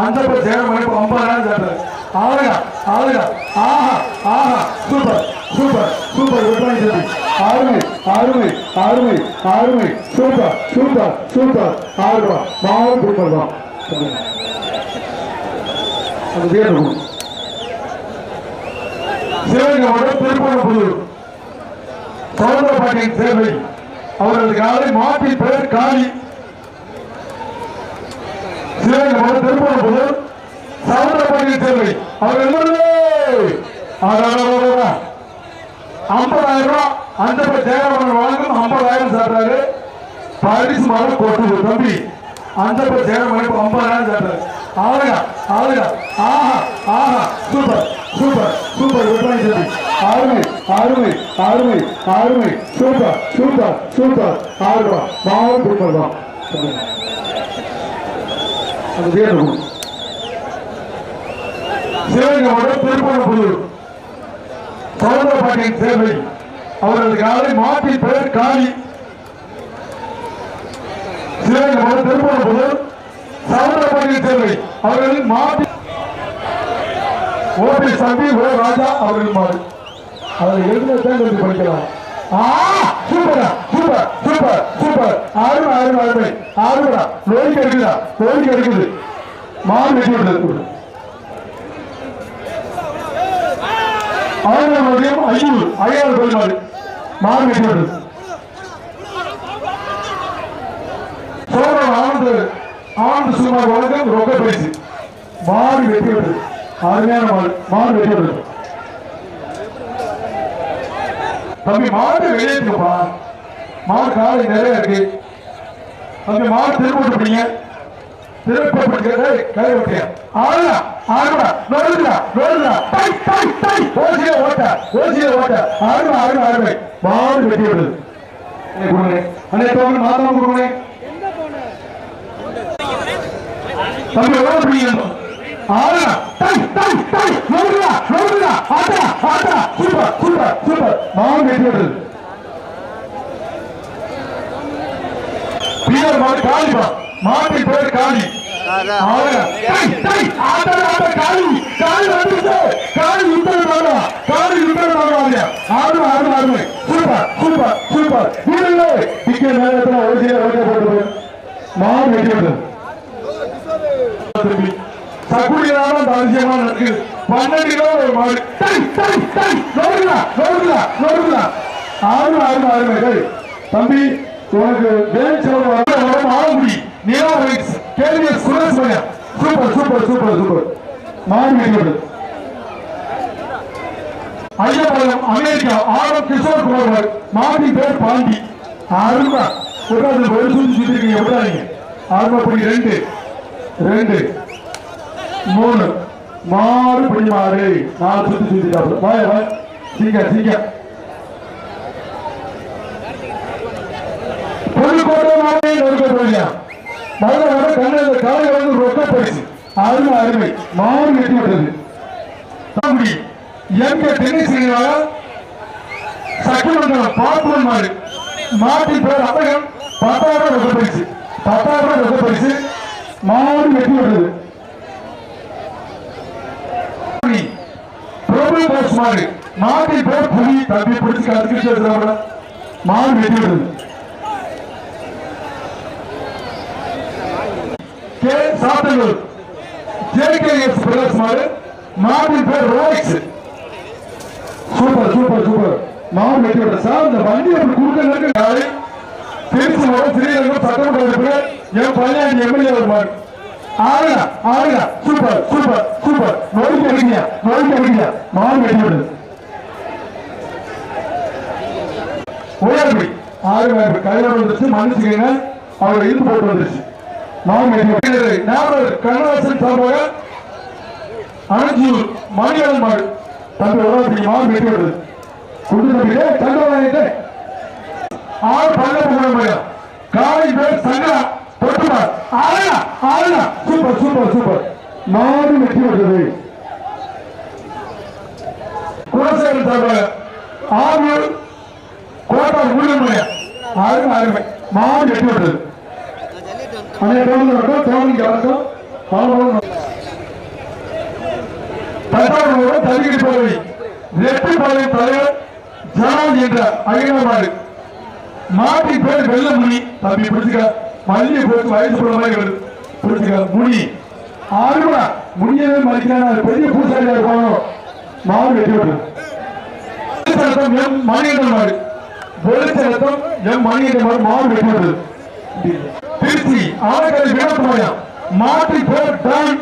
அந்த சேரமணி ஐம்பதாயிரம் சேர்த்தாரு ஆளுங்க ஆளுங்க. ஆஹா ஆஹா. Super super super. விற்பனை சரி அருமை அருமை அருமை அருமை. Super super super. ஆறு மாவட்டம் சூப்பர் தான். அது வேணும் சிவகங்கை மாவட்டம் திருப்பணப்புதூர் சௌந்தரபாண்டியன் சேவை அவர்களுக்கு காலை மாற்றி பெயர் காளி சிவகங்கை மாவட்டம் போது சௌந்தரபாண்டியன் தேர்வை அவர் எல்லாருமே ஐம்பதாயிரம் ரூபாய் அந்த ஜெயராமன் வழங்கும் ஐம்பதாயிரம் சாப்பிட்டாரு பரிசு மரம் கொட்டுது தம்பி அந்த ஜெயராமன் ஐம்பதாயிரம் சாப்பிட்டாரு ஆளுங்க ஆளுங்க ஆஹா ஆஹா சூப்பர் சூப்பர் சூப்பர் விற்பனை சரி அருமை அருமை அருமை அருமை சூப்பர் சூப்பர் சூப்பர் ஆறு ரூபா மாவட்டம் சூப்பர் தான் அது வேணும் சிவகங்கை மாவட்டம் திருப்பணப்புதூர் சௌந்தரபாண்டியன் சேவை. அவரது காலை மாற்றி பெயர் காளி. சிவகங்கை மாவட்டம் திருப்பணப்புதூர் சௌந்தரபாண்டியன் சேவை. அவர்கள் மாற்றி ஓபி சபி ஓ ராஜா அவர்கள் மாறு அதில் எழுந்த தேர்ந்தெடுத்து படிக்கலாம். ஆ! சூப்பரா சூப்பர் சூப்பர் சூப்பர் அருமை அருமை அருமை அருமைடா லோரிக்கு எடுக்குதா லோரிக்கு எடுக்குது மாறு வெட்டி விடுறது ஆயிரம் மதியம் ஐநூறு ஐயாயிரம் மாறு வெட்டி விடுறது சோழன் ஆனந்த ஆனந்த சுமார் வழக்கம் ரொக்க பரிசு மாறு வெட்டி விடுறது அருமையான மாடு. மாடு வெட்டி விடுறது தம்பி மாடு வெளியேற்றுப்பா மாடு காலை நிறைய இருக்கு. தம்பி மாடு திருப்பி பிடிங்க திருப்பி கை விட்டியா. ஆளுடா ஆளுடா நோடுடா நோடுடா டை டை டை ஓசிய ஓட்ட ஓசிய ஓட்ட. ஆளுடா ஆளுடா ஆளுடா மாடு வெட்டி விடுது அண்ணே அண்ணே தோங்க மாதம் கொடுங்க தம்பி எவ்வளவு பிடிங்க ஆளுடா டை டை டை நோடுடா நோடுடா ஆட்டா ஆட்டா சூப்பர் சூப்பர் சூப்பர் மாடு வெட்டி விடுது பியர் மாடு காளிப்பா மாட்டின் பேர் காளி ஆளுடா டை டை அந்த இருக்கு பன்னெண்டு கிலோ ஒரு மாடு டை டை டை ஆறு ஆறு ஆறு தம்பி உனக்கு வேல் செலவு வர ஆகுடி நிலா கேள்வி சுரேஷ் பையன். Super super super super. மாடு வெட்டிவிடு ஐயப்பாளையம் அமெரிக்கா ஆரம் கிஷோர் குமார். மாட்டின் பேர் பாண்டி. அருமா. உட்காந்து ஒரு சுத்தி சுத்தி இருக்கீங்க விடாதீங்க ஆர்மப்படி ரெண்டு. ரெண்டு. மூணு. மாறு படி மாறு நாலு சுத்தி சுத்திட்டாப்பு வாய வாய. சீங்க சீங்க. புதுக்கோட்டை மாவட்டம் நொறுக்க போறியா மதுரை வர கண்ணு காலை வந்து ரொக்க பரிசு அருமை அருமை. மாறு வெட்டி விட்டது தாங்குடி எங்க தென்னிசையா சட்டமன்றம் பார்ப்போம் மாறு மாட்டின் பேர் அபகம் பத்தாயிரம் ரொக்க பரிசு பத்தாயிரம் ரொக்க பரிசு மாறு வெட்டி விட்டது பிரபு பாஸ் மாறி மாறி போய் புலி தம்பி பிடிச்சு கத்துக்கிட்டு மாறி வெட்டி விடுது கே சாத்தனூர் ஜேகேஎஸ் பிரதர்ஸ் மாடு மாறி போய் ரோலெக்ஸ் சூப்பர் சூப்பர் சூப்பர் மாடு வெட்டி விடுற சார் இந்த வண்டி அப்படி குறுக்க இருக்க காலை திருச்சி மாவட்டம் ஸ்ரீரங்கம் சட்டமன்ற உறுப்பினர் என் பழனியாண்டி எம்எல்ஏ ஒரு மாடு ஆளுங்க ஆளுங்க சூப்பர் சூப்பர் சூப்பர். நோய்க்கு அடிக்கீங்க நோய்க்கு அடிக்கீங்க மாடு கட்டி விடுது உயர்வு ஆறு பேர் கையில் வந்துருச்சு மன்னிச்சுக்கங்க அவர் இழுத்து போட்டு வந்துருச்சு. மாடு வெட்டி விடுது கண்ணதாசன் சார்பாக அனஞ்சியூர் மணியன் மாடு. தம்பி உடம்பு மாடு வெட்டி விடுது ஆறு பல்ல புகழ் காலை பேர் சங்கரா. தொட்டுமார் ஆளுங்க ஆளுங்க சூப்பர் சூப்பர் சூப்பர். மாடு வெற்றி பெற்றது. குலசேகர் சார்பாக ஆறு கோட்டா ஊழியர்மனை அருமை அருமை மாடு வெட்டி விடுறது அனைத்து தோணுங்க தோணுங்க வணக்கம். தஞ்சாவூர் தருகிரி பதவி. ரெட்டிப்பாளையம் தலைவர் ஜனான் என்ற அகிலமாடு மாட்டி பேர் வெள்ளமுனி. தம்பி பிடிச்சுக்க. மல்லிகை போட்டு வயசு போற மாதிரி வருது பிடிச்சுக்க முனி ஆறுபா முனியவே மதிக்கிறான் பெரிய பூசாரியா இருக்கணும் மாவு வெட்டி விட்டு எம் மணிகண்டன் மாடு. வெளிச்சலத்தம் எம் மணிகண்டன் மாடு மாவு வெட்டி விட்டது திருச்சி ஆலக்கரை வினோத்மயம் மாற்றி பேர் டான்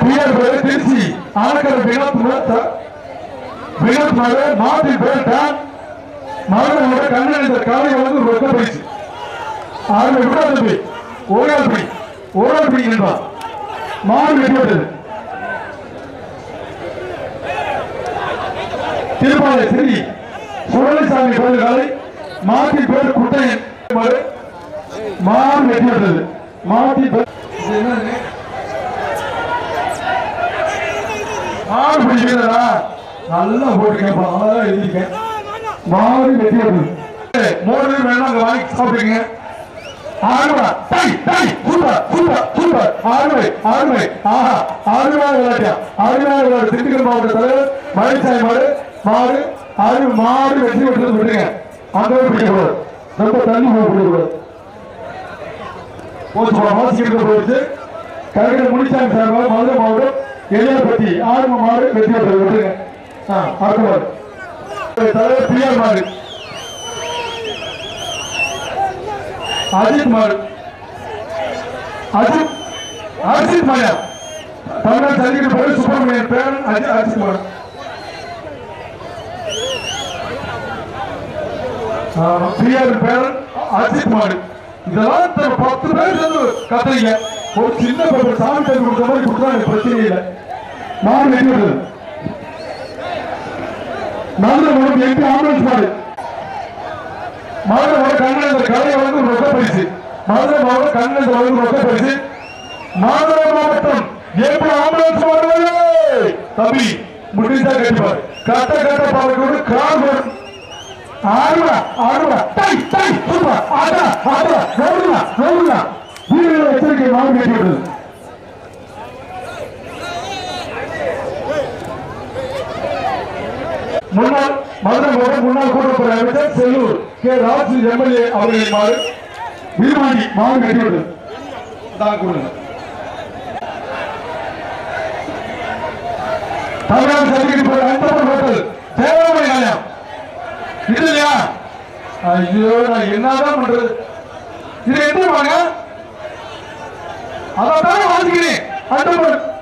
பிஆர் பேர் திருச்சி ஆனக்கரை வினோத் வினோத் மாடு மாட்டி பேர் டான் மகனோட கண்ணன் காலை வந்து ரொக்க பயிற்சி ஆறு விட தம்பி ஓரால் படி ஓரால் படி என்பா. மாடு வெட்டுவது திருப்பாலை சிறி சுடலைசாமி கோயில் காலை மாட்டி பேர் குட்டையன் மாடு மாடு வெட்டுவது மாட்டி பேர் இது என்னது? மாடு பிடிக்கிறதா? நல்லா போட்டுருக்கேன் அதான் எழுதிருக்கேன் மாறி வெட்டியது மூணு பேர் வேணா வாங்கி சாப்பிடுங்க. ஆறுவா டை டை சூப்பர் சூப்பர் சூப்பர் ஆறுவை ஆஹா ஆறுவா விளையாட்டியா? ஆறுவா விளையாட்டு திண்டுக்கல் மாவட்ட தலைவர் மலைசாமி மாடு மாடு ஆறு மாடு வெற்றி பெற்றது விட்டுருங்க அந்த பிடிக்கக்கூடாது ரொம்ப தண்ணி போக பிடிக்கக்கூடாது போச்சு போல மாசிக்கிறது போயிடுச்சு. கருகல் மதுரை மாவட்டம் எளியாப்பட்டி ஆறும மாடு வெற்றி பெற்றது விட்டுருங்க ஆ அடுத்த மாடு. தலைவர் பிஆர் மாடு. அஜித் மாடு அஜித் அஜித் மாயா தமிழ்நாடு ஜல்லிக்கட்டு பேர் சுப்பிரமணியன் பேரன் அஜித் அஜித் மாடு பிஆர் பேரன் அஜித் மாடு இதெல்லாம் பத்து பேர் சேர்ந்து கத்துறீங்க. ஒரு சின்ன பேப்பர் சாமி பேர் கொடுத்த மாதிரி கொடுத்தா எனக்கு இல்லை. மாடு வெட்டி நல்ல உனக்கு எட்டு ஆம்புலன்ஸ் மாடு. மதுரை கண்ணன் கலை வந்து ரொக்க பரிசு மதுரை மாவட்டம் கண்ணன் வந்து ரொக்க பரிசு மதுரை மாவட்டம் எப்படி ஆம்புலன்ஸ் மாடு தம்பி முடிஞ்சா கட்டிப்பார். கட்ட கட்ட பாலக்கோடு கால் வரும் ஆடுவா ஆடுவா டை டை சூப்பர் ஆடா ஆடா நோடுங்க நோடுங்க வீரர்கள் எச்சரிக்கை மாவு முன்னாள் மதுரை முன்னாள் கூட்டத்துறை அமைச்சர் செல்லூர் கே. ராஜு எம்எல்ஏ அவர்களின் மாறு வீரமாண்டி மாவு கட்டிவிடு. தமிழ்நாடு சர்டிபிகேட் போட ஹோட்டல் நிலையம் இது இல்லையா? ஐயோ நான் என்னதான் பண்றது? இது எப்படி வாங்க அதான் தானே வாங்கிக்கிறேன்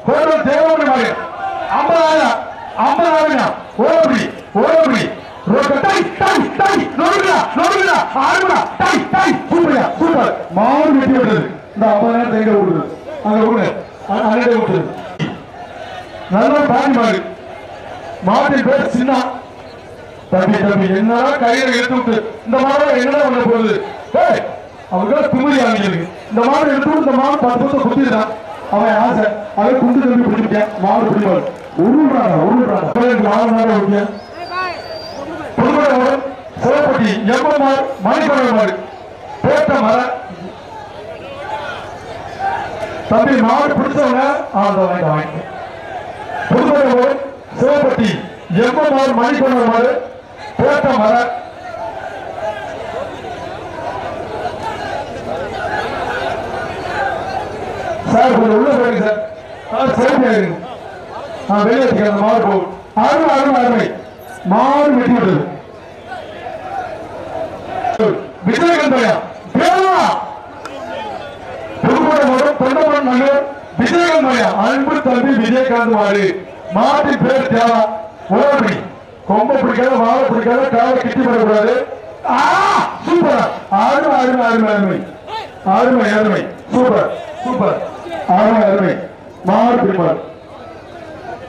ஹோட்டல் தேவாமணி நிலையம் ஐம்பதாயிரம் ஐம்பதாயிரம் கோடி ஓரபடி ரோக்க டை டை டை நோடுடா நோடுடா ஆடுடா டை டை சூப்பர்யா சூப்பர் மாவு வெட்டி விடுது. இந்த ஐம்பதாயிரம் தேங்க விடுது? அங்க விடு. அங்கே விட்டுது நல்ல பாடி மாடு. மாட்டின் பேர் சின்ன. தம்பி தம்பி என்னடா கையில எடுத்து விட்டு? இந்த மாடு என்னடா பண்ண போகுது? ஏய் அவங்கள குமரி ஆகிருக்கு இந்த மாடு எடுத்து இந்த மாடு பத்து பத்து குத்திடுறான் அவன் ஆசை அவன் குண்டு தம்பி பிடிச்சிருக்கேன் மாடு பிடிப்பாரு உருள்றாங்க உருள்றாங்க எனக்கு மாடு மாடு ஓகே புதுமணம் சிறப்பட்டி எம்மமார் மணிக்கணர் மாடு மர. தம்பி மாடு பிடிச்சவங்க அந்த வாங்கி வாங்கி சிவப்பட்டி எம்மமார் மணிக்கணர் பேட்டமர மர. சார் கொஞ்சம் உள்ள போயிருங்க சார். ஆ சரி ஆயிருங்க வெளியே அந்த மாடு போகும். அருமை அருமை அருமை. மாடு வெட்டி விடுது விஜயகாந்தையா பேரா புதுக்கோட்டை மாவட்டம் தொண்டபுரம் நகர் அன்பு தம்பி விஜயகாந்த் மாடு மாட்டு பேர் தேவா ஓரபடி கொம்ப பிடிக்காத வாழை பிடிக்காத காலை கிட்டி பண்ணக்கூடாது சூப்பர் ஆறுமை அருமை அருமை அருமை ஆறுமை அருமை சூப்பர் சூப்பர் ஆறுமை அருமை மாறு பிடிப்பார்